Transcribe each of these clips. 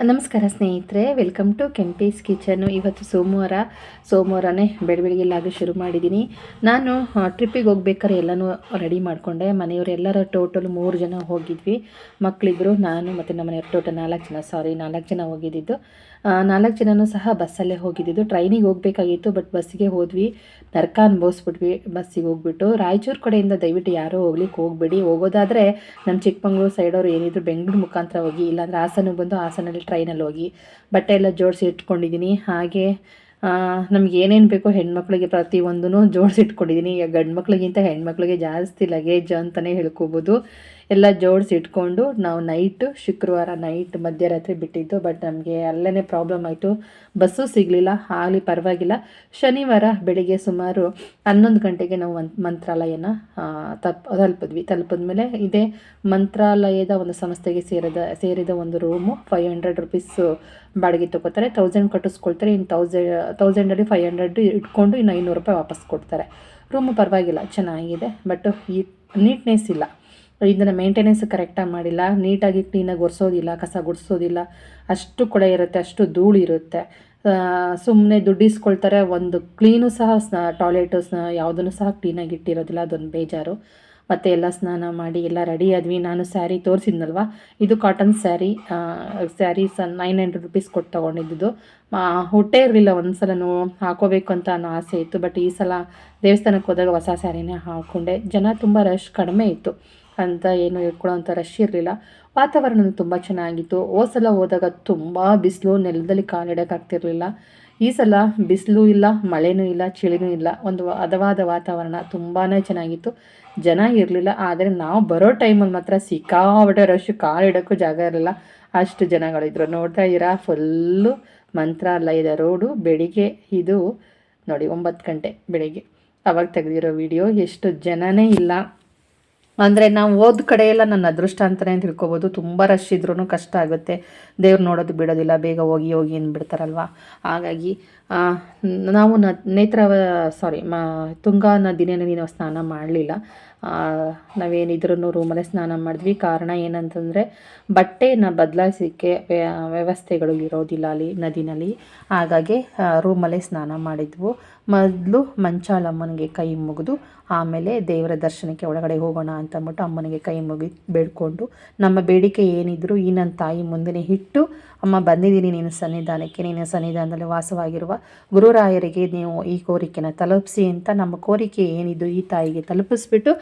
ನಮಸ್ಕಾರ ಸ್ನೇಹಿತರೆ welcome to Kempee's kitchen ಇವತ್ತು ಸೋಮವಾರ, ಸೋಮವಾರನೇ ಬೆಳ ಲಾಗ ಶುರು ಮಾಡಿದ್ದೀನಿ. ನಾನು ಟ್ರಿಪ್ಪಿಗೆ ಹೋಗ್ಬೇಕಾದ್ರೆ ಎಲ್ಲನೂ ರೆಡಿ ಮಾಡಿಕೊಂಡೆ. ಮನೆಯವರೆಲ್ಲರ ಟೋಟಲ್ ಮೂರು ಜನ ಹೋಗಿದ್ವಿ. ಮಕ್ಕಳಿಬ್ಬರು ನಾನು ಮತ್ತು ನಮ್ಮ ಮನೆಯವ್ರ ಟೋಟಲ್ ನಾಲ್ಕು ಜನ ಸಾರಿ ನಾಲ್ಕು ಜನ ಹೋಗಿದ್ದಿದ್ದು. ನಾಲ್ಕು ಜನನೂ ಸಹ ಬಸ್ಸಲ್ಲೇ ಹೋಗಿದ್ದಿದ್ದು. ಟ್ರೈನಿಗೆ ಹೋಗಬೇಕಾಗಿತ್ತು, ಬಟ್ ಬಸ್ಸಿಗೆ ಹೋದ್ವಿ. ನರ್ಕ ಅನುಭವಿಸ್ಬಿಟ್ವಿ, ಬಸ್ಸಿಗೆ ಹೋಗ್ಬಿಟ್ಟು. ರಾಯಚೂರು ಕಡೆಯಿಂದ ದಯವಿಟ್ಟು ಯಾರೂ ಹೋಗ್ಲಿಕ್ಕೆ ಹೋಗಬೇಡಿ. ಹೋಗೋದಾದರೆ ನಮ್ಮ ಚಿಕ್ಕಮಂಗ್ಳೂರು ಸೈಡವ್ರು ಏನಿದ್ರು ಬೆಂಗಳೂರು ಮುಖಾಂತರ ಹೋಗಿ, ಇಲ್ಲಾಂದ್ರೆ ಹಾಸನ ಬಂದು ಹಾಸನಲ್ಲಿ ಟ್ರೈನಲ್ಲಿ ಹೋಗಿ ಬಟ್ಟೆ ಎಲ್ಲ ಜೋಡಿಸಿ ಇಟ್ಕೊಂಡಿದ್ದೀನಿ. ಹಾಗೆ ನಮ್ಗೆ ಏನೇನು ಬೇಕೋ ಹೆಣ್ಮಕ್ಳಿಗೆ ಪ್ರತಿಯೊಂದೂ ಜೋಡಿಸಿ ಇಟ್ಕೊಂಡಿದ್ದೀನಿ. ಈಗ ಗಂಡು ಮಕ್ಳಿಗಿಂತ ಹೆಣ್ಮಕ್ಳಿಗೆ ಜಾಸ್ತಿ ಲಗೇಜ್ ಅಂತಲೇ ಹೇಳ್ಕೊಬೋದು. ಎಲ್ಲ ಜೋಡಿಸಿ ಇಟ್ಕೊಂಡು ನಾವು ನೈಟು ಶುಕ್ರವಾರ ನೈಟ್ ಮಧ್ಯರಾತ್ರಿ ಬಿಟ್ಟಿದ್ದು ಬಟ್ ನಮಗೆ ಅಲ್ಲೇ ಪ್ರಾಬ್ಲಮ್ ಆಯಿತು. ಬಸ್ಸು ಸಿಗಲಿಲ್ಲ ಆಗಲಿ ಪರವಾಗಿಲ್ಲ. ಶನಿವಾರ ಬೆಳಿಗ್ಗೆ ಸುಮಾರು ಹನ್ನೊಂದು ಗಂಟೆಗೆ ನಾವು ಮಂತ್ರಾಲಯನ ತಪ್, ತಲುಪಿದ್ವಿ. ತಲುಪಿದ್ಮೇಲೆ ಇದೇ ಮಂತ್ರಾಲಯದ ಒಂದು ಸಂಸ್ಥೆಗೆ ಸೇರಿದ ಸೇರಿದ ಒಂದು ರೂಮು ಫೈವ್ ಹಂಡ್ರೆಡ್ ರುಪೀಸು ಬಾಡಿಗೆ ತೊಗೋತಾರೆ. ತೌಸಂಡ್ ಕಟ್ಟಿಸ್ಕೊಳ್ತಾರೆ. ಇನ್ನು ತೌಸಂಡ್ ತೌಸಂಡಲ್ಲಿ ಫೈವ್ ಹಂಡ್ರೆಡ್ ಇಟ್ಕೊಂಡು ಇನ್ನು ಐನೂರು ರೂಪಾಯಿ ವಾಪಸ್ ಕೊಡ್ತಾರೆ. ರೂಮು ಪರವಾಗಿಲ್ಲ, ಚೆನ್ನಾಗಿದೆ ಬಟ್ ಈ ನೀಟ್ನೆಸ್ ಇಲ್ಲ. ಇದನ್ನು ಮೇಂಟೆನೆನ್ಸ್ ಕರೆಕ್ಟಾಗಿ ಮಾಡಿಲ್ಲ ನೀಟಾಗಿ ಕ್ಲೀನಾಗಿ ಒರೆಸೋದಿಲ್ಲ, ಕಸ ಗುಡಿಸೋದಿಲ್ಲ, ಅಷ್ಟು ಕೊಳೆ ಇರುತ್ತೆ, ಅಷ್ಟು ಧೂಳು ಇರುತ್ತೆ. ಸುಮ್ಮನೆ ದುಡ್ಡು ಇಸ್ಕೊಳ್ತಾರೆ, ಒಂದು ಕ್ಲೀನು ಸಹ ಸ್ನಾ ಟಾಯ್ಲೆಟು ಸ್ನಾ ಯಾವುದನ್ನು ಸಹ ಕ್ಲೀನಾಗಿ ಇಟ್ಟಿರೋದಿಲ್ಲ, ಅದೊಂದು ಬೇಜಾರು. ಮತ್ತು ಎಲ್ಲ ಸ್ನಾನ ಮಾಡಿ ಎಲ್ಲ ರೆಡಿ ಆದ್ವಿ, ನಾನು ಸ್ಯಾರಿ ತೋರಿಸಿದ್ನಲ್ವ? ಇದು ಕಾಟನ್ ಸ್ಯಾರಿ ಸ್ಯಾರಿ ಸ ನೈನ್ ಹಂಡ್ರೆಡ್ ರುಪೀಸ್ ಕೊಟ್ಟು ತೊಗೊಂಡಿದ್ದು ಹುಟ್ಟೇ ಇರಲಿಲ್ಲ ಒಂದು ಸಲನೂ ಹಾಕೋಬೇಕು ಅಂತ ಅನ್ನೋ ಆಸೆ ಇತ್ತು ಬಟ್ ಈ ಸಲ ದೇವಸ್ಥಾನಕ್ಕೆ ಹೋದಾಗ ಹೊಸ ಸ್ಯಾರಿನೇ ಹಾಕ್ಕೊಂಡೆ ಜನ ತುಂಬ ರಶ್ ಕಡಿಮೆ ಇತ್ತು. ಅಂತ ಏನು ಇಟ್ಕೊಳ್ಳೋಂಥ ರಶ್ ಇರಲಿಲ್ಲ. ವಾತಾವರಣ ತುಂಬ ಚೆನ್ನಾಗಿತ್ತು. ಸಲ ಹೋದಾಗ ತುಂಬ ಬಿಸಿಲು, ನೆಲದಲ್ಲಿ ಕಾಲಿಡೋಕ್ಕಾಗ್ತಿರ್ಲಿಲ್ಲ ಈ ಸಲ ಬಿಸಿಲು ಇಲ್ಲ, ಮಳೆನೂ ಇಲ್ಲ, ಚಳಿನೂ ಇಲ್ಲ. ಒಂದು ಹದವಾದ ವಾತಾವರಣ ತುಂಬಾ ಚೆನ್ನಾಗಿತ್ತು. ಜನ ಇರಲಿಲ್ಲ, ಆದರೆ ನಾವು ಬರೋ ಟೈಮಲ್ಲಿ ಮಾತ್ರ ಸಿಕ್ಕಾಪಟ್ಟೆ ರಶ್ ಕಾಲಿಡೋಕ್ಕೂ ಜಾಗ ಇರಲಿಲ್ಲ. ಅಷ್ಟು ಜನಗಳಿದ್ರು. ನೋಡ್ತಾ ಇದ್ದೀರಾ? ಫುಲ್ಲು ಮಂತ್ರಾಲಯದ ರೋಡು, ಬೆಳಿಗ್ಗೆ ಇದು ನೋಡಿ, ಒಂಬತ್ತು ಗಂಟೆ ಬೆಳಿಗ್ಗೆ. ಅವಾಗ ತೆಗೆದಿರೋ ವಿಡಿಯೋ ಎಷ್ಟು ಜನನೇ ಇಲ್ಲ. ಅಂದರೆ ನಾವು ಹೋದ ಕಡೆ ಎಲ್ಲ ನನ್ನ ಅದೃಷ್ಟ ಅಂತಲೇ ತಿಳ್ಕೊಬೋದು. ತುಂಬ ರಶ್ ಇದ್ರೂ ಕಷ್ಟ ಆಗುತ್ತೆ. ದೇವ್ರು ನೋಡೋದು ಬಿಡೋದಿಲ್ಲ, ಬೇಗ ಹೋಗಿ ಹೋಗಿ ಅಂದ್ಬಿಡ್ತಾರಲ್ವ ಹಾಗಾಗಿ ನಾವು ನ ನೇತ್ರ ಸಾರಿ ಮ, ತುಂಗಾ ನದಿನೇ ನಾವು ಸ್ನಾನ ಮಾಡಲಿಲ್ಲ. ನಾವೇನಿದ್ರೂ ರೂಮಲ್ಲೇ ಸ್ನಾನ ಮಾಡಿದ್ವಿ. ಕಾರಣ ಏನಂತಂದರೆ, ಬಟ್ಟೆನ ಬದಲಾಯಿಸೋಕ್ಕೆ ವ್ಯವಸ್ಥೆಗಳು ಇರೋದಿಲ್ಲ ಅಲ್ಲಿ ನದಿನಲ್ಲಿ. ಹಾಗಾಗಿ ರೂಮಲ್ಲೇ ಸ್ನಾನ ಮಾಡಿದ್ವು. ಮೊದಲು ಮಂಚಾಳ ಅಮ್ಮನಿಗೆ ಕೈ ಮುಗಿದು, ಆಮೇಲೆ ದೇವರ ದರ್ಶನಕ್ಕೆ ಒಳಗಡೆ ಹೋಗೋಣ ಅಂತ ಅಂದ್ಬಿಟ್ಟು ಅಮ್ಮನಿಗೆ ಕೈ ಮುಗಿ ಬೇಡ್ಕೊಂಡು, ನಮ್ಮ ಬೇಡಿಕೆ ಏನಿದ್ರು ಈ ನನ್ನ ತಾಯಿ ಮುಂದೆ ಇಟ್ಟು ಅಮ್ಮ, ಬಂದಿದ್ದೀನಿ ನೀನು ಸನ್ನಿಧಾನಕ್ಕೆ. ನೀನು ಸನ್ನಿಧಾನದಲ್ಲಿ ವಾಸವಾಗಿರುವ ಗುರುರಾಯರಿಗೆ ನೀವು ಈ ಕೋರಿಕೆನ ತಲುಪಿಸಿ ಅಂತ ನಮ್ಮ ಕೋರಿಕೆ ಏನಿದ್ದು ಈ ತಾಯಿಗೆ ತಲುಪಿಸ್ಬಿಟ್ಟು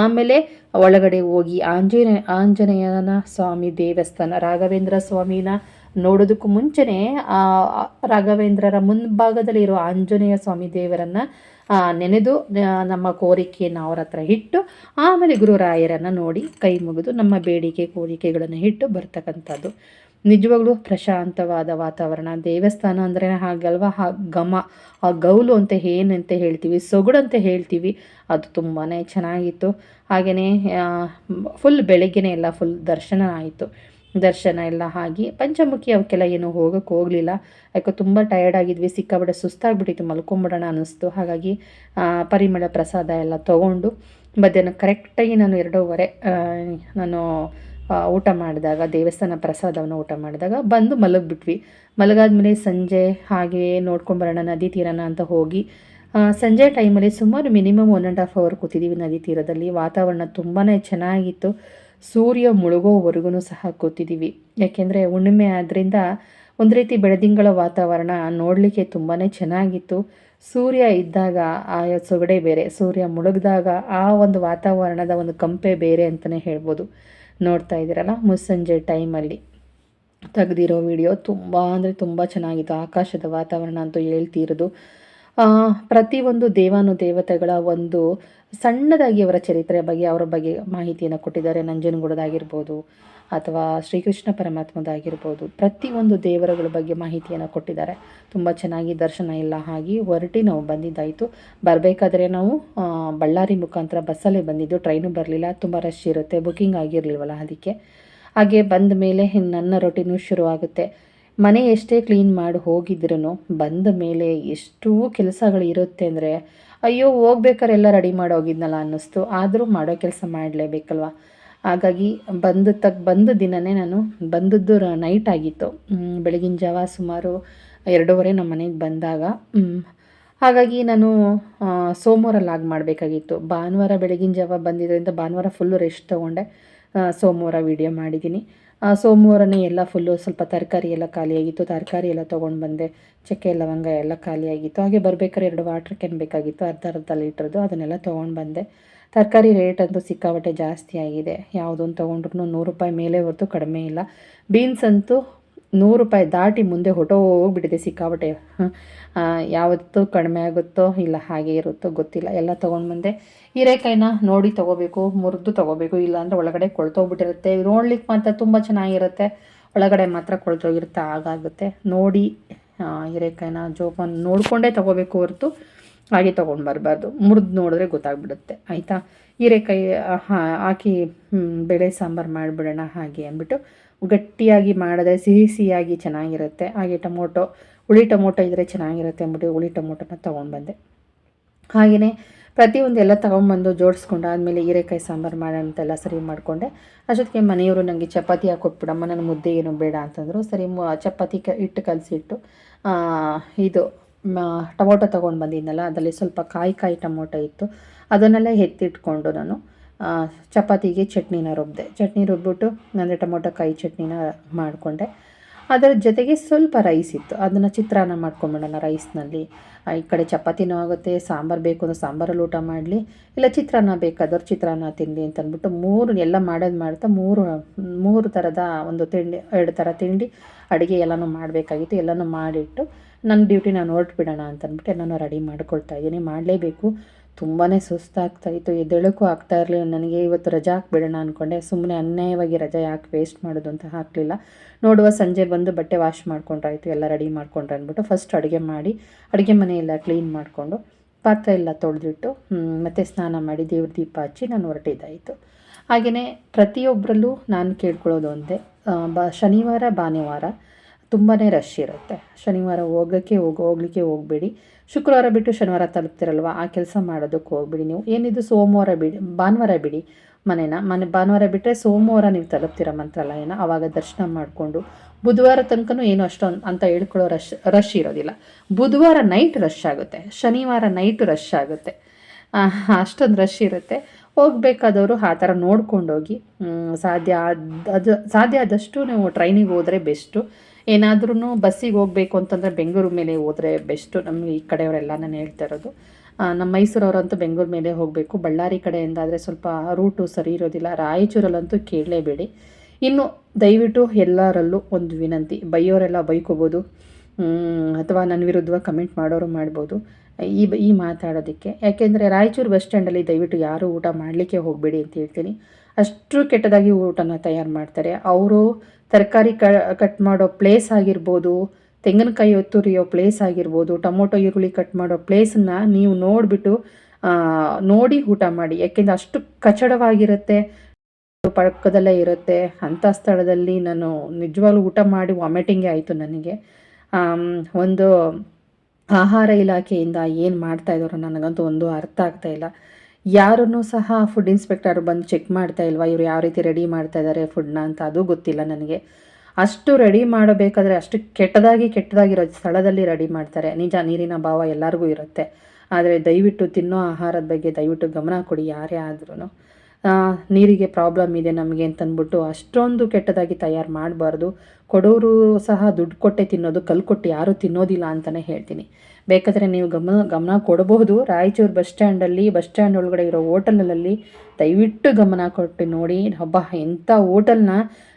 ಆಮೇಲೆ ಒಳಗಡೆ ಹೋಗಿ ಆಂಜನೇಯ, ಆಂಜನೇಯನ ಸ್ವಾಮಿ ದೇವಸ್ಥಾನ, ರಾಘವೇಂದ್ರ ಸ್ವಾಮಿನ ನೋಡೋದಕ್ಕೂ ಮುಂಚೆನೇ ಆ ರಾಘವೇಂದ್ರರ ಮುಂಭಾಗದಲ್ಲಿ ಇರೋ ಆಂಜನೇಯ ಸ್ವಾಮಿ ದೇವರನ್ನ ನೆನೆದು ನಮ್ಮ ಕೋರಿಕೆಯನ್ನು ಅವರ ಹತ್ರ ಇಟ್ಟು, ಆಮೇಲೆ ಗುರುರಾಯರನ್ನು ನೋಡಿ ಕೈ ಮುಗಿದು ನಮ್ಮ ಬೇಡಿಕೆ ಕೋರಿಕೆಗಳನ್ನು ಇಟ್ಟು ಬರ್ತಕ್ಕಂಥದ್ದು. ನಿಜವಾಗ್ಲೂ ಪ್ರಶಾಂತವಾದ ವಾತಾವರಣ. ದೇವಸ್ಥಾನ ಅಂದರೆ ಹಾಗಲ್ವಾ? ಆ ಘಮ, ಆ ಗೌಲು ಅಂತ ಏನಂತ ಹೇಳ್ತೀವಿ? ಅಂತ ಹೇಳ್ತೀವಿ. ಅದು ತುಂಬಾ ಚೆನ್ನಾಗಿತ್ತು. ಹಾಗೆಯೇ ಫುಲ್ ಬೆಳಗ್ಗೆನೇ ಎಲ್ಲ ಫುಲ್ ದರ್ಶನ ಆಯಿತು. ದರ್ಶನ ಎಲ್ಲ ಆಗಿ ಪಂಚಮುಖಿ ಅವಕ್ಕೆಲ್ಲ ಏನು ಹೋಗೋಕ್ಕೆ ಹೋಗಲಿಲ್ಲ. ಯಾಕೋ ತುಂಬ ಟಯರ್ಡ್ ಆಗಿದ್ವಿ ಸಿಕ್ಕಾಬಿಡ ಸುಸ್ತಾಗ್ಬಿಟ್ಟಿತ್ತು, ಮಲ್ಕೊಂಬಿಡೋಣ ಅನ್ನಿಸ್ತು ಹಾಗಾಗಿ ಪರಿಮಳ ಪ್ರಸಾದ ಎಲ್ಲ ತೊಗೊಂಡು ಮಧ್ಯಾಹ್ನ ಕರೆಕ್ಟಾಗಿ ನಾನು ಎರಡೂವರೆ ನಾನು ಊಟ ಮಾಡಿದಾಗ, ದೇವಸ್ಥಾನ ಪ್ರಸಾದವನ್ನು ಊಟ ಮಾಡಿದಾಗ ಬಂದು ಮಲಗಿಬಿಟ್ವಿ. ಮಲಗಾದ್ಮೇಲೆ ಸಂಜೆ ಹಾಗೆ ನೋಡ್ಕೊಂಬರೋಣ, ನದಿ ತೀರನ ಅಂತ ಹೋಗಿ ಸಂಜೆ ಟೈಮಲ್ಲಿ ಸುಮಾರು minimum one and half hour ಕೂತಿದ್ದೀವಿ ನದಿ ತೀರದಲ್ಲಿ. ವಾತಾವರಣ ತುಂಬಾ ಚೆನ್ನಾಗಿತ್ತು. ಸೂರ್ಯ ಮುಳುಗೋವರೆಗೂ ಸಹ ಕೂತಿದ್ದೀವಿ. ಯಾಕೆಂದರೆ ಹುಣ್ಣಿಮೆ ಆದ್ದರಿಂದ ಒಂದು ರೀತಿ ಬೆಳದಿಂಗಳ ವಾತಾವರಣ ನೋಡಲಿಕ್ಕೆ ತುಂಬಾ ಚೆನ್ನಾಗಿತ್ತು. ಸೂರ್ಯ ಇದ್ದಾಗ ಆ ಸೊಗಡೆ ಬೇರೆ, ಸೂರ್ಯ ಮುಳುಗಿದಾಗ ಆ ಒಂದು ವಾತಾವರಣದ ಒಂದು ಕಂಪೆ ಬೇರೆ ಅಂತಲೇ ಹೇಳ್ಬೋದು. ನೋಡ್ತಾ ಇದ್ದೀರಲ್ಲ, ಮುಸ್ಸಂಜೆ ಟೈಮಲ್ಲಿ ತೆಗೆದಿರೋ ವಿಡಿಯೋ ತುಂಬ ಅಂದರೆ ತುಂಬ ಚೆನ್ನಾಗಿತ್ತು. ಆಕಾಶದ ವಾತಾವರಣ ಅಂತೂ ಹೇಳ್ತಿರೋದು. ಪ್ರತಿಯೊಂದು ದೇವಾನು ದೇವತೆಗಳ ಒಂದು ಸಣ್ಣದಾಗಿ ಅವರ ಚರಿತ್ರೆಯ ಬಗ್ಗೆ, ಅವರ ಬಗ್ಗೆ ಮಾಹಿತಿಯನ್ನು ಕೊಟ್ಟಿದ್ದಾರೆ. ನಂಜನಗೂಡದಾಗಿರ್ಬೋದು ಅಥವಾ ಶ್ರೀಕೃಷ್ಣ ಪರಮಾತ್ಮದಾಗಿರ್ಬೋದು. ಪ್ರತಿಯೊಂದು ದೇವರುಗಳ ಬಗ್ಗೆ ಮಾಹಿತಿಯನ್ನು ಕೊಟ್ಟಿದ್ದಾರೆ. ತುಂಬ ಚೆನ್ನಾಗಿ ದರ್ಶನ ಇಲ್ಲ ಆಗಿ ಹೊರಟಿ ನಾವು ಬಂದಿದ್ದಾಯಿತು. ಬರಬೇಕಾದ್ರೆ ನಾವು ಬಳ್ಳಾರಿ ಮುಖಾಂತರ ಬಸ್ಸಲ್ಲೇ ಬಂದಿದ್ದು. ಟ್ರೈನು ಬರಲಿಲ್ಲ. ತುಂಬ ರಶ್ ಇರುತ್ತೆ. ಬುಕ್ಕಿಂಗ್ ಆಗಿರಲಿಲ್ವಲ್ಲ ಅದಕ್ಕೆ. ಹಾಗೆ ಬಂದ ಮೇಲೆ ನನ್ನ ರೊಟೀನು ಶುರುವಾಗುತ್ತೆ. ಮನೆ ಎಷ್ಟೇ ಕ್ಲೀನ್ ಮಾಡಿ ಹೋಗಿದ್ರೂ ಬಂದ ಮೇಲೆ ಎಷ್ಟು ಕೆಲಸಗಳು ಇರುತ್ತೆ ಅಂದರೆ, ಅಯ್ಯೋ ಹೋಗ್ಬೇಕಾರೆ ಎಲ್ಲ ರೆಡಿ ಮಾಡಿ ಹೋಗಿದ್ನಲ್ಲ ಅನ್ನಿಸ್ತು. ಆದರೂ ಮಾಡೋ ಕೆಲಸ ಮಾಡಲೇಬೇಕಲ್ವ? ಹಾಗಾಗಿ ಬಂದ ತಗ್ ಬಂದ ದಿನವೇ ನಾನು ಬಂದದ್ದು ನೈಟ್ ಆಗಿತ್ತು. ಬೆಳಗಿನ ಜಾವ ಸುಮಾರು ಎರಡೂವರೆ ನಮ್ಮ ಮನೆಗೆ ಬಂದಾಗ ಹಾಗಾಗಿ ನಾನು ಸೋಮವಾರ ಲಾಗ್ ಮಾಡಬೇಕಾಗಿತ್ತು. ಭಾನುವಾರ ಬೆಳಗಿನ ಜಾವ ಬಂದಿದ್ದರಿಂದ ಭಾನುವಾರ ಫುಲ್ಲು ರೆಸ್ಟ್ ತೊಗೊಂಡೆ. ಸೋಮವಾರ ವೀಡಿಯೋ ಮಾಡಿದ್ದೀನಿ ಸೋಮವಾರನೇ ಎಲ್ಲ ಫುಲ್ಲು ಸ್ವಲ್ಪ ತರಕಾರಿ ಎಲ್ಲ ಖಾಲಿಯಾಗಿತ್ತು. ತರಕಾರಿ ಎಲ್ಲ ತೊಗೊಂಡು ಬಂದೆ. ಚಕ್ಕೆ, ಲವಂಗ ಎಲ್ಲ ಖಾಲಿಯಾಗಿತ್ತು. ಹಾಗೆ ಬರ್ಬೇಕಾದ್ರೆ ಎರಡು ವಾಟ್ರ್ ಕ್ಯಾನ್ ಬೇಕಾಗಿತ್ತು. ಅರ್ಧ ಅರ್ಧ ಲೀಟ್ರದ್ದು ಅದನ್ನೆಲ್ಲ ತೊಗೊಂಡು ಬಂದೆ. ತರಕಾರಿ ರೇಟ್ ಅಂತೂ ಸಿಕ್ಕಾಪಟ್ಟೆ ಜಾಸ್ತಿ ಆಗಿದೆ. ಯಾವುದೊಂದು ತೊಗೊಂಡ್ರು ನೂರು ರೂಪಾಯಿ ಮೇಲೆ ಹೊರತು ಕಡಿಮೆ ಇಲ್ಲ. ಬೀನ್ಸ್ ಅಂತೂ ನೂರು ರೂಪಾಯಿ ದಾಟಿ ಮುಂದೆ ಹೊಟ್ಟೋಗ್ಬಿಟ್ಟಿದೆ ಸಿಕ್ಕಾಪಟ್ಟೆ. ಯಾವತ್ತೂ ಕಡಿಮೆ ಆಗುತ್ತೋ ಇಲ್ಲ ಹಾಗೆ ಇರುತ್ತೋ ಗೊತ್ತಿಲ್ಲ. ಎಲ್ಲ ತೊಗೊಂಡು ಬಂದೆ. ಹೀರೆಕಾಯಿನ ನೋಡಿ ತೊಗೋಬೇಕು, ಮುರಿದು ತೊಗೋಬೇಕು ಇಲ್ಲಾಂದರೆ ಒಳಗಡೆ ಕೊಳ್ತೋಗ್ಬಿಟ್ಟಿರುತ್ತೆ. ನೋಡ್ಲಿಕ್ಕೆ ಮಾತ್ರ ತುಂಬ ಚೆನ್ನಾಗಿರುತ್ತೆ. ಒಳಗಡೆ ಮಾತ್ರ ಕೊಳ್ತೋಗಿರುತ್ತೆ, ಹಾಗಾಗುತ್ತೆ. ನೋಡಿ ಹೀರೆಕಾಯಿನ ಜೋಪಾನ ನೋಡಿಕೊಂಡೇ ತೊಗೋಬೇಕು ಹೊರತು. ಹಾಗೆ ತೊಗೊಂಡು ಬರಬಾರ್ದು. ಮುರಿದು ನೋಡಿದ್ರೆ ಗೊತ್ತಾಗ್ಬಿಡುತ್ತೆ. ಆಯಿತಾ? ಹೀರೆಕಾಯಿ ಹಾಕಿ ಬೇಳೆ ಸಾಂಬಾರು ಮಾಡಿಬಿಡೋಣ ಹಾಗೆ ಅಂದ್ಬಿಟ್ಟು ಗಟ್ಟಿಯಾಗಿ ಮಾಡಿದ್ರೆ ಸಿಹಿ ಸಿಹಿಯಾಗಿ ಚೆನ್ನಾಗಿರುತ್ತೆ. ಹಾಗೆ ಟೊಮೊಟೊ, ಹುಳಿ ಟೊಮೊಟೊ ಇದ್ದರೆ ಚೆನ್ನಾಗಿರುತ್ತೆ ಅಂದ್ಬಿಟ್ಟು ಹುಳಿ ಟೊಮೊಟೊನ ತೊಗೊಂಡು ಬಂದೆ. ಹಾಗೆಯೇ ಪ್ರತಿಯೊಂದು ಎಲ್ಲ ತೊಗೊಂಬಂದು ಜೋಡಿಸ್ಕೊಂಡು ಆದಮೇಲೆ ಹೀರೆಕಾಯಿ ಸಾಂಬಾರು ಮಾಡೋಣ ಅಂತೆಲ್ಲ ಸರಿ ಮಾಡಿಕೊಂಡೆ. ಅಷ್ಟೊತ್ತಿಗೆ ಮನೆಯವರು ನನಗೆ ಚಪಾತಿ ಹಾಕೊಟ್ಬಿಡಮ್ಮ ನನ್ನ ಮುದ್ದೆ ಏನು ಬೇಡ ಅಂತಂದರು. ಸರಿ ಚಪಾತಿ ಕ, ಹಿಟ್ಟು ಕಲಸಿಟ್ಟು ಇದು ಟೊಮೊಟೊ ತೊಗೊಂಡು ಬಂದಿದ್ನಲ್ಲ, ಅದರಲ್ಲಿ ಸ್ವಲ್ಪ ಕಾಯಿ ಕಾಯಿ ಟೊಮೊಟೊ ಇತ್ತು. ಅದನ್ನೆಲ್ಲ ಎತ್ತಿಟ್ಕೊಂಡು ನಾನು ಚಪಾತಿಗೆ ಚಟ್ನಿನ ರುಬ್ಬಿದೆ ಚಟ್ನಿ ರುಬ್ಬಿಟ್ಟು ಅಂದರೆ ಟೊಮೊಟೊ ಕಾಯಿ ಚಟ್ನಿನ ಮಾಡಿಕೊಂಡೆ. ಅದರ ಜೊತೆಗೆ ಸ್ವಲ್ಪ ರೈಸ್ ಇತ್ತು. ಅದನ್ನು ಚಿತ್ರಾನ್ನ ಮಾಡ್ಕೊಂಬಿಡೋಣ ರೈಸ್ನಲ್ಲಿ. ಈ ಕಡೆ ಚಪಾತಿನೂ ಆಗುತ್ತೆ, ಸಾಂಬಾರು ಬೇಕು ಅಂದ್ರೆ ಸಾಂಬಾರಲ್ಲಿ ಊಟ ಮಾಡಲಿ, ಇಲ್ಲ ಚಿತ್ರಾನ್ನ ಬೇಕಾದವ್ರು ಚಿತ್ರಾನ್ನ ತಿನ್ನಲಿ ಅಂತ ಅಂದ್ಬಿಟ್ಟು ಮೂರು, ಎಲ್ಲ ಮಾಡೋದು ಮಾಡ್ತಾ ಮೂರು ಮೂರು ಥರದ ಒಂದು ತಿಂಡಿ, ಎರಡು ಥರ ತಿಂಡಿ, ಅಡುಗೆ ಎಲ್ಲನೂ ಮಾಡಬೇಕಾಗಿತ್ತು. ಎಲ್ಲನೂ ಮಾಡಿಟ್ಟು ನನ್ನ ಡ್ಯೂಟಿ ನಾನು ಹೊರಟ್ಬಿಡೋಣ ಅಂತ ಅಂದ್ಬಿಟ್ಟು ನಾನು ರೆಡಿ ಮಾಡ್ಕೊಳ್ತಾ ಇದ್ದೀನಿ. ಮಾಡಲೇಬೇಕು. ತುಂಬಾ ಸುಸ್ತಾಗ್ತಾಯಿತ್ತು. ಎದ್ದೇಳೋಕ್ಕೂ ಆಗ್ತಾ ಇರಲಿಲ್ಲ. ನನಗೆ ಇವತ್ತು ರಜಾ ಹಾಕ್ಬಿಡೋಣ ಅಂದ್ಕೊಂಡೆ ಸುಮ್ಮನೆ ಅನ್ಯಾಯವಾಗಿ ರಜಾ ಯಾಕೆ ವೇಸ್ಟ್ ಮಾಡೋದು ಅಂತ ಹಾಕಲಿಲ್ಲ. ನೋಡುವ ಸಂಜೆ ಬಂದು ಬಟ್ಟೆ ವಾಶ್ ಮಾಡ್ಕೊಂಡ್ರಾಯ್ತು. ಎಲ್ಲ ರೆಡಿ ಮಾಡ್ಕೊಂಡ್ರೆ ಅಂದ್ಬಿಟ್ಟು ಫಸ್ಟ್ ಅಡುಗೆ ಮಾಡಿ, ಅಡುಗೆ ಮನೆಯೆಲ್ಲ ಕ್ಲೀನ್ ಮಾಡಿಕೊಂಡು ಪಾತ್ರೆ ಎಲ್ಲ ತೊಳೆದಿಟ್ಟು ಮತ್ತು ಸ್ನಾನ ಮಾಡಿ ದೇವ್ರ ದೀಪ ಹಚ್ಚಿ ನಾನು ಹೊರಟಿದ್ದಾಯಿತು. ಹಾಗೆಯೇ ಪ್ರತಿಯೊಬ್ಬರಲ್ಲೂ ನಾನು ಕೇಳ್ಕೊಳ್ಳೋದು ಒಂದೇ. ಬ, ಶನಿವಾರ, ಭಾನುವಾರ ತುಂಬಾ ರಶ್ ಇರುತ್ತೆ. ಶನಿವಾರ ಹೋಗೋಕ್ಕೆ ಹೋಗಿ, ಹೋಗ್ಲಿಕ್ಕೆ ಹೋಗಬೇಡಿ. ಶುಕ್ರವಾರ ಬಿಟ್ಟು ಶನಿವಾರ ತಲುಪ್ತಿರಲ್ವ? ಆ ಕೆಲಸ ಮಾಡೋದಕ್ಕೆ ಹೋಗ್ಬಿಡಿ ನೀವು. ಏನಿದು ಸೋಮವಾರ ಬಿಡಿ, ಭಾನುವಾರ ಬಿಡಿ ಮನೇನ. ಮನೆ, ಭಾನುವಾರ ಬಿಟ್ಟರೆ ಸೋಮವಾರ ನೀವು ತಲುಪ್ತೀರ ಮಂತ್ರಾಲಯನ. ಆವಾಗ ದರ್ಶನ ಮಾಡಿಕೊಂಡು ಬುಧವಾರ ತನಕನೂ ಏನು ಅಷ್ಟೊಂದು ಅಂತ ಹೇಳ್ಕೊಳ್ಳೋ ರಶ್ ರಶ್ ಇರೋದಿಲ್ಲ. ಬುಧವಾರ ನೈಟ್ ರಶ್ ಆಗುತ್ತೆ. ಶನಿವಾರ ನೈಟ್ ರಶ್ ಆಗುತ್ತೆ. ಅಷ್ಟೊಂದು ರಶ್ ಇರುತ್ತೆ. ಹೋಗಬೇಕಾದವರು ಆ ಥರ ನೋಡ್ಕೊಂಡೋಗಿ ಸಾಧ್ಯ ಅದು ಸಾಧ್ಯ ಆದಷ್ಟು ನೀವು ಟ್ರೈನಿಗೆ ಹೋದರೆ ಬೆಸ್ಟು ಏನಾದ್ರೂ ಬಸ್ಸಿಗೆ ಹೋಗಬೇಕು ಅಂತಂದರೆ ಬೆಂಗಳೂರು ಮೇಲೆ ಹೋದರೆ ಬೆಸ್ಟು ನಮಗೆ ಈ ಕಡೆಯವರೆಲ್ಲ ನಾನು ಹೇಳ್ತಾ ಇರೋದು. ನಮ್ಮ ಮೈಸೂರವರಂತೂ ಬೆಂಗಳೂರು ಮೇಲೆ ಹೋಗಬೇಕು. ಬಳ್ಳಾರಿ ಕಡೆಯಿಂದ ಆದರೆ ಸ್ವಲ್ಪ ರೂಟು ಸರಿ ಇರೋದಿಲ್ಲ. ರಾಯಚೂರಲ್ಲಂತೂ ಕೇಳಲೇಬೇಡಿ. ಇನ್ನು ದಯವಿಟ್ಟು ಎಲ್ಲರಲ್ಲೂ ಒಂದು ವಿನಂತಿ. ಬೈಯೋರೆಲ್ಲ ಬೈಕೋಬೋದು. ಅಥವಾ ನನ್ನ ವಿರುದ್ಧ ಕಮೆಂಟ್ ಮಾಡೋರು ಮಾಡ್ಬೋದು. ಈ ಬ- ಈ ಮಾತಾಡೋದಕ್ಕೆ. ಯಾಕೆಂದರೆ ರಾಯಚೂರು ಬಸ್ ಸ್ಟ್ಯಾಂಡಲ್ಲಿ ದಯವಿಟ್ಟು ಯಾರೂ ಊಟ ಮಾಡಲಿಕ್ಕೆ ಹೋಗಬೇಡಿ ಅಂತ ಹೇಳ್ತೀನಿ. ಅಷ್ಟು ಕೆಟ್ಟದಾಗಿ ಊಟನ ತಯಾರು ಮಾಡ್ತಾರೆ. ಅವರು ತರಕಾರಿ ಕಟ್ ಮಾಡೋ ಪ್ಲೇಸ್ ಆಗಿರ್ಬೋದು, ತೆಂಗಿನಕಾಯಿ ತುರಿಯೋ ಪ್ಲೇಸ್ ಆಗಿರ್ಬೋದು, ಟೊಮೊಟೊ, ಈರುಳ್ಳಿ ಕಟ್ ಮಾಡೋ ಪ್ಲೇಸನ್ನ ನೀವು ನೋಡಿಬಿಟ್ಟು ನೋಡಿ ಊಟ ಮಾಡಿ. ಯಾಕೆಂದರೆ ಅಷ್ಟು ಕಚಡವಾಗಿರುತ್ತೆ ಪಕ್ಕದಲ್ಲೇ ಇರುತ್ತೆ. ಅಂಥ ಸ್ಥಳದಲ್ಲಿ ನಾನು ನಿಜವಾಗ್ಲೂ ಊಟ ಮಾಡಿ ವಾಮಿಟಿಂಗೇ ಆಯಿತು ನನಗೆ. ಒಂದು ಆಹಾರ ಇಲಾಖೆಯಿಂದ ಏನು ಮಾಡ್ತಾಯಿದ್ದಾರೋ ನನಗಂತೂ ಒಂದು ಅರ್ಥ ಆಗ್ತಾ ಯಾರನ್ನೂ ಸಹ ಫುಡ್ ಇನ್ಸ್ಪೆಕ್ಟರ್ ಬಂದು ಚೆಕ್ ಮಾಡ್ತಾ ಇಲ್ವಾ? ಇವ್ರು ಯಾವ ರೀತಿ ರೆಡಿ ಮಾಡ್ತಾ ಇದ್ದಾರೆ ಫುಡ್ನ ಅಂತ ಅದು ಗೊತ್ತಿಲ್ಲ ನನಗೆ. ಅಷ್ಟು ರೆಡಿ ಮಾಡಬೇಕಾದ್ರೆ ಅಷ್ಟು ಕೆಟ್ಟದಾಗಿ ಕೆಟ್ಟದಾಗಿರೋ ಸ್ಥಳದಲ್ಲಿ ರೆಡಿ ಮಾಡ್ತಾರೆ. ನಿಜ, ನೀರಿನ ಭಾವ ಎಲ್ಲರಿಗೂ ಇರುತ್ತೆ. ಆದರೆ ದಯವಿಟ್ಟು ತಿನ್ನೋ ಆಹಾರದ ಬಗ್ಗೆ ದಯವಿಟ್ಟು ಗಮನ ಕೊಡಿ, ಯಾರೇ ಆದ್ರೂ ನೀರಿಗೆ ಪ್ರಾಬ್ಲಮ್ ಇದೆ ನಮಗೆ ಅಂತಂದ್ಬಿಟ್ಟು ಅಷ್ಟೊಂದು ಕೆಟ್ಟದಾಗಿ ತಯಾರು ಮಾಡಬಾರ್ದು. ಕೊಡೋರು ಸಹ ದುಡ್ಡು ಕೊಟ್ಟೆ ತಿನ್ನೋದು, ಕಲ್ಲು ಕೊಟ್ಟು ಯಾರೂ ತಿನ್ನೋದಿಲ್ಲ ಅಂತಲೇ ಹೇಳ್ತೀನಿ. ಬೇಕಾದರೆ ನೀವು ಗಮನ ಗಮನ ಕೊಡಬಹುದು. ರಾಯಚೂರು ಬಸ್ ಸ್ಟ್ಯಾಂಡಲ್ಲಿ, ಬಸ್ ಸ್ಟ್ಯಾಂಡ್ ಒಳಗಡೆ ಇರೋ ಹೋಟೆಲಲ್ಲಿ ದಯವಿಟ್ಟು ಗಮನ ಕೊಟ್ಟು ನೋಡಿ. ಹಬ್ಬ ಎಂಥ ಹೋಟೆಲ್ನ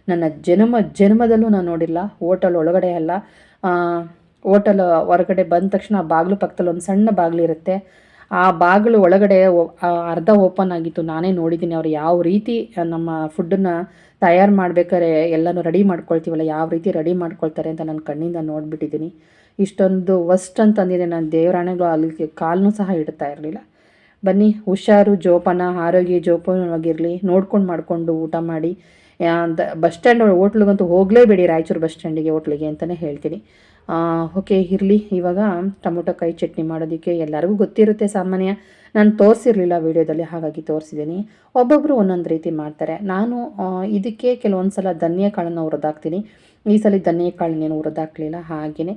ನನ್ನ ಜನ್ಮ, ಜನ್ಮದಲ್ಲೂ ನಾನು ನೋಡಿಲ್ಲ. ಹೋಟೆಲ್ ಒಳಗಡೆ ಅಲ್ಲ. ಹೋಟೆಲ್ ಹೊರಗಡೆ ಬಂದ ತಕ್ಷಣ ಆ ಬಾಗಿಲು ಪಕ್ಕದಲ್ಲಿ ಒಂದು ಸಣ್ಣ ಬಾಗಿಲಿರುತ್ತೆ ಆ ಬಾಗಿಲು ಒಳಗಡೆ ಅರ್ಧ ಓಪನ್ ಆಗಿತ್ತು. ನಾನೇ ನೋಡಿದ್ದೀನಿ. ಅವ್ರು ಯಾವ ರೀತಿ ನಮ್ಮ ಫುಡ್ಡನ್ನು ತಯಾರು ಮಾಡ್ಬೇಕಾದ್ರೆ ಎಲ್ಲನೂ ರೆಡಿ ಮಾಡ್ಕೊಳ್ತೀವಲ್ಲ, ಯಾವ ರೀತಿ ರೆಡಿ ಮಾಡ್ಕೊಳ್ತಾರೆ ಅಂತ ನಾನು ಕಣ್ಣಿಂದ ನೋಡಿಬಿಟ್ಟಿದ್ದೀನಿ. ಇಷ್ಟೊಂದು ವಸ್ಟ್ ಅಂತಂದಿದೆ ನಾನು ದೇವರಾಣೆಗಳು ಅಲ್ಲಿ ಕಾಲನ್ನೂ ಸಹ ಇಡ್ತಾ ಇರಲಿಲ್ಲ. ಬನ್ನಿ, ಹುಷಾರು, ಜೋಪಾನ, ಆರೋಗ್ಯ ಜೋಪಾನವಾಗಿರಲಿ, ನೋಡ್ಕೊಂಡು ಮಾಡಿಕೊಂಡು ಊಟ ಮಾಡಿ. ಬಸ್ ಸ್ಟ್ಯಾಂಡ್ ಹೋಟ್ಲಿಗಂತೂ ಹೋಗಲೇಬೇಡಿ ರಾಯಚೂರು ಬಸ್ ಸ್ಟ್ಯಾಂಡಿಗೆ, ಹೋಟ್ಲಿಗೆ ಅಂತಲೇ ಹೇಳ್ತೀನಿ. ಓಕೆ, ಇರಲಿ. ಇವಾಗ ಟೊಮೊಟೊ ಕಾಯಿ ಚಟ್ನಿ ಮಾಡೋದಕ್ಕೆ ಎಲ್ಲರಿಗೂ ಗೊತ್ತಿರುತ್ತೆ ಸಾಮಾನ್ಯ. ನಾನು ತೋರಿಸಿರಲಿಲ್ಲ ವೀಡಿಯೋದಲ್ಲಿ, ಹಾಗಾಗಿ ತೋರಿಸಿದ್ದೀನಿ ಒಬ್ಬೊಬ್ಬರು ಒಂದೊಂದು ರೀತಿ ಮಾಡ್ತಾರೆ. ನಾನು ಇದಕ್ಕೆ ಕೆಲವೊಂದು ಸಲ ಧನಿಯಾ ಕಾಳನ್ನು ಹುರಿದಾಕ್ತೀನಿ. ಈ ಸಲ ಧನಿಯಾ ಕಾಳನ್ನೇನು ಹುರಿದಾಕ್ಲಿಲ್ಲ ಹಾಗೆಯೇ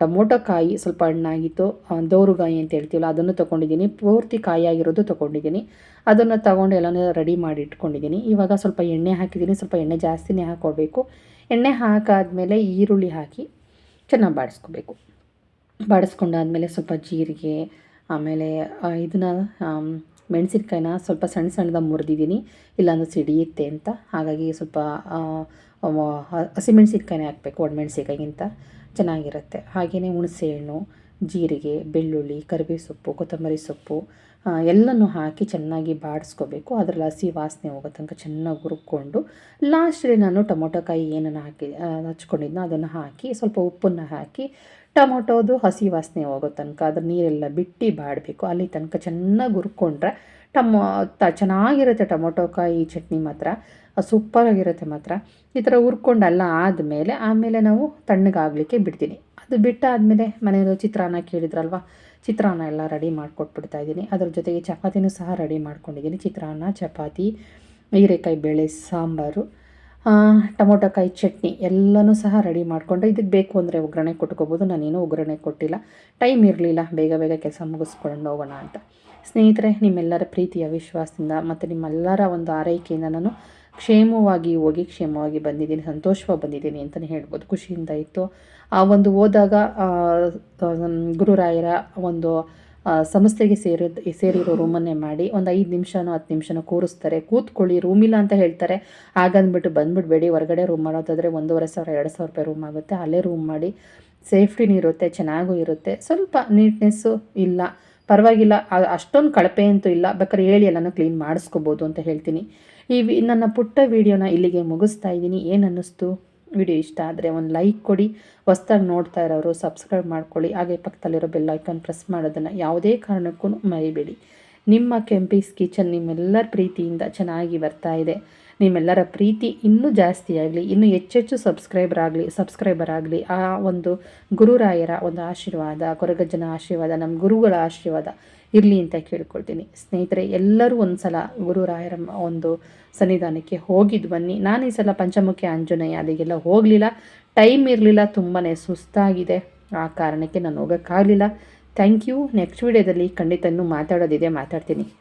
ಟೊಮೊಟೊ ಕಾಯಿ ಸ್ವಲ್ಪ ಹಣ್ಣಾಗಿತ್ತು ದೋರುಗಾಯಿ ಅಂತ ಹೇಳ್ತೀವಲ್ಲ, ಅದನ್ನು ತೊಗೊಂಡಿದ್ದೀನಿ ಪೂರ್ತಿ ಕಾಯಾಗಿರೋದು ತೊಗೊಂಡಿದ್ದೀನಿ ಅದನ್ನು ತಗೊಂಡು ಎಲ್ಲನೂ ರೆಡಿ ಮಾಡಿ ಇಟ್ಕೊಂಡಿದ್ದೀನಿ ಇವಾಗ ಸ್ವಲ್ಪ ಎಣ್ಣೆ ಹಾಕಿದ್ದೀನಿ ಸ್ವಲ್ಪ ಎಣ್ಣೆ ಜಾಸ್ತಿನೇ ಹಾಕ್ಕೊಳ್ಬೇಕು ಎಣ್ಣೆ ಹಾಕಾದಮೇಲೆ ಈರುಳ್ಳಿ ಹಾಕಿ ಚೆನ್ನಾಗಿ ಬಾಡಿಸ್ಕೋಬೇಕು. ಬಾಡಿಸ್ಕೊಂಡಾದ್ಮೇಲೆ ಸ್ವಲ್ಪ ಜೀರಿಗೆ ಆಮೇಲೆ ಇದನ್ನು ಮೆಣಸಿನ್ಕಾಯಿನ ಸ್ವಲ್ಪ ಸಣ್ಣ ಸಣ್ಣದಾಗಿ ಮುರಿದಿದ್ದೀನಿ. ಇಲ್ಲಾಂದ್ರೆ ಸಿಡಿಯುತ್ತೆ ಅಂತ. ಹಾಗಾಗಿ ಸ್ವಲ್ಪ ಹಸಿಮೆಣ್ಸಿನ್ಕಾಯಿನೇ ಹಾಕಬೇಕು ಒಣಮೆಣ್ಸಿನ್ಕಾಯಿಗಿಂತ ಚೆನ್ನಾಗಿರುತ್ತೆ. ಹಾಗೆಯೇ ಹುಣಸೆಹಣ್ಣು, ಜೀರಿಗೆ, ಬೆಳ್ಳುಳ್ಳಿ ಕರಿಬೇವು ಸೊಪ್ಪು, ಕೊತ್ತಂಬರಿ ಸೊಪ್ಪು ಎಲ್ಲನೂ ಹಾಕಿ ಚೆನ್ನಾಗಿ ಬಾಡಿಸ್ಕೋಬೇಕು. ಅದರಲ್ಲಿ ಹಸಿ ವಾಸನೆ ಹೋಗೋ ತನಕ ಚೆನ್ನಾಗಿ ಹುರ್ಕೊಂಡು, ಲಾಸ್ಟಲ್ಲಿ ನಾನು ಟೊಮೊಟೊಕಾಯಿ ಏನನ್ನು ಹಾಕಿ ಹಚ್ಕೊಂಡಿದ್ನೋ ಅದನ್ನು ಹಾಕಿ, ಸ್ವಲ್ಪ ಉಪ್ಪನ್ನು ಹಾಕಿ ಟೊಮೊಟೊದು ಹಸಿ ವಾಸನೆ ಹೋಗೋ ತನಕ, ಅದ್ರ ನೀರೆಲ್ಲ ಬಿಟ್ಟು ಬಾಡಬೇಕು. ಅಲ್ಲಿ ತನಕ ಚೆನ್ನಾಗಿ ಹುರ್ಕೊಂಡ್ರೆ ಟಮೊ, ತ, ಚೆನ್ನಾಗಿರುತ್ತೆ ಟೊಮೊಟೊ ಕಾಯಿ ಚಟ್ನಿ ಮಾತ್ರ ಸೂಪರಾಗಿರುತ್ತೆ ಮಾತ್ರ. ಈ ಥರ ಹುರ್ಕೊಂಡು ಎಲ್ಲ ಆದಮೇಲೆ, ಆಮೇಲೆ ನಾವು ತಣ್ಣಗಾಗಲಿಕ್ಕೆ ಬಿಡ್ತೀನಿ. ಅದು ಬಿಟ್ಟಾದಮೇಲೆ ಮನೆಯಲ್ಲೂ ಚಿತ್ರಾನ್ನ ಕೇಳಿದ್ರಲ್ವ, ಚಿತ್ರಾನ್ನ ಎಲ್ಲ ರೆಡಿ ಮಾಡಿಕೊಟ್ಬಿಡ್ತಾ ಇದ್ದೀನಿ. ಅದ್ರ ಜೊತೆಗೆ ಚಪಾತಿನೂ ಸಹ ರೆಡಿ ಮಾಡ್ಕೊಂಡಿದ್ದೀನಿ. ಚಿತ್ರಾನ್ನ, ಚಪಾತಿ, ಹೀರೆಕಾಯಿ ಬೇಳೆ, ಸಾಂಬಾರು. ಆ, ಟೊಮೊಟೊ ಕಾಯಿ ಚಟ್ನಿ ಎಲ್ಲನೂ ಸಹ ರೆಡಿ ಮಾಡಿಕೊಂಡೆ ಇದಕ್ಕೆ ಬೇಕು ಅಂದರೆ ಒಗ್ಗರಣೆ ಕೊಟ್ಕೋಬೋದು. ನಾನೇನು ಒಗ್ಗರಣೆ ಕೊಟ್ಟಿಲ್ಲ. ಟೈಮ್ ಇರಲಿಲ್ಲ. ಬೇಗ ಬೇಗ ಕೆಲಸ ಮುಗಿಸ್ಕೊಂಡು ಹೋಗೋಣ ಅಂತ. ಸ್ನೇಹಿತರೆ ನಿಮ್ಮೆಲ್ಲರ ಪ್ರೀತಿಯ ವಿಶ್ವಾಸದಿಂದ ಮತ್ತು ನಿಮ್ಮೆಲ್ಲರ ಒಂದು ಆರೈಕೆಯಿಂದ ನಾನು ಕ್ಷೇಮವಾಗಿ ಹೋಗಿ ಕ್ಷೇಮವಾಗಿ ಬಂದಿದ್ದೀನಿ ಸಂತೋಷವಾಗಿ ಬಂದಿದ್ದೀನಿ ಅಂತಲೇ ಹೇಳ್ಬೋದು. ಖುಷಿಯಿಂದ ಇತ್ತು. ಆ ಒಂದು ಹೋದಾಗ ಗುರುರಾಯರ ಒಂದು ಸಂಸ್ಥೆಗೆ ಸೇರಿದ, ಸೇರಿರೋ ರೂಮನ್ನೇ ಮಾಡಿ ಒಂದು ಐದು ನಿಮಿಷನೋ ಹತ್ತು ನಿಮಿಷನೋ ಕೂರಿಸ್ತಾರೆ. ಕೂತ್ಕೊಳ್ಳಿ ರೂಮಿಲ್ಲ ಅಂತ ಹೇಳ್ತಾರೆ. ಹಾಗಂದ್ಬಿಟ್ಟು ಬಂದ್ಬಿಡ್ಬೇಡಿ ಹೊರಗಡೆ ರೂಮ್ ಮಾಡೋದಾದರೆ ಒಂದೂವರೆ ಸಾವಿರ, ಎರಡು ಸಾವಿರ ರೂಪಾಯಿ ರೂಮ್ ಆಗುತ್ತೆ. ಅಲ್ಲೇ ರೂಮ್ ಮಾಡಿ ಸೇಫ್ಟಿನೂ ಇರುತ್ತೆ, ಚೆನ್ನಾಗೂ ಇರುತ್ತೆ. ಸ್ವಲ್ಪ ನೀಟ್ನೆಸ್ಸು ಇಲ್ಲ. ಪರವಾಗಿಲ್ಲ ಅಷ್ಟೊಂದು ಕಳಪೆ ಅಂತೂ ಇಲ್ಲ. ಬೇಕಾದ್ರೆ ಹೇಳಿ ಎಲ್ಲನೂ ಕ್ಲೀನ್ ಮಾಡಿಸ್ಕೋಬೋದು ಅಂತ ಹೇಳ್ತೀನಿ. ಈ ನನ್ನ ಪುಟ್ಟ ವಿಡಿಯೋನ ಇಲ್ಲಿಗೆ ಮುಗಿಸ್ತಾ ಇದ್ದೀನಿ. ಏನು ಅನ್ನಿಸ್ತು? ವಿಡಿಯೋ ಇಷ್ಟ ಆದರೆ ಒಂದು ಲೈಕ್ ಕೊಡಿ. ಹೊಸ್ದಾಗಿ ನೋಡ್ತಾ ಇರೋರು ಸಬ್ಸ್ಕ್ರೈಬ್ ಮಾಡ್ಕೊಳ್ಳಿ. ಹಾಗೆ ಪಕ್ಕದಲ್ಲಿರೋ ಬೆಲ್ ಐಕಾನ್ ಪ್ರೆಸ್ ಮಾಡೋದನ್ನು ಯಾವುದೇ ಕಾರಣಕ್ಕೂ ಮರಿಬೇಡಿ. ನಿಮ್ಮ ಕೆಂಪೀಸ್ ಕಿಚನ್ ನಿಮ್ಮೆಲ್ಲರ ಪ್ರೀತಿಯಿಂದ ಚೆನ್ನಾಗಿ ಬರ್ತಾ ಇದೆ. ನಿಮ್ಮೆಲ್ಲರ ಪ್ರೀತಿ ಇನ್ನೂ ಜಾಸ್ತಿ ಆಗಲಿ, ಇನ್ನೂ ಹೆಚ್ಚೆಚ್ಚು ಸಬ್ಸ್ಕ್ರೈಬರ್ ಆಗಲಿ ಸಬ್ಸ್ಕ್ರೈಬರ್ ಆಗಲಿ, ಆ ಒಂದು ಗುರುರಾಯರ ಒಂದು ಆಶೀರ್ವಾದ, ಕೊರಗಜ್ಜನ ಆಶೀರ್ವಾದ ನಮ್ಮ ಗುರುಗಳ ಆಶೀರ್ವಾದ ಇರಲಿ ಅಂತ ಕೇಳ್ಕೊಳ್ತೀನಿ. ಸ್ನೇಹಿತರೆ, ಎಲ್ಲರೂ ಒಂದು ಸಲ ಗುರುರಾಯರ ಒಂದು ಸನ್ನಿಧಾನಕ್ಕೆ ಹೋಗಿದ್ದು ಬನ್ನಿ. ನಾನು ಈ ಸಲ ಪಂಚಮುಖಿ ಆಂಜನೇಯ ಅಲ್ಲಿಗೆಲ್ಲ ಹೋಗಲಿಲ್ಲ. ಟೈಮ್ ಇರಲಿಲ್ಲ ತುಂಬಾ ಸುಸ್ತಾಗಿದೆ. ಆ ಕಾರಣಕ್ಕೆ ನಾನು ಹೋಗೋಕ್ಕಾಗಲಿಲ್ಲ. Thank you. ನೆಕ್ಸ್ಟ್ ವಿಡಿಯೋದಲ್ಲಿ ಖಂಡಿತ ಇನ್ನೂ ಮಾತಾಡೋದಿದೆ, ಮಾತಾಡ್ತೀನಿ.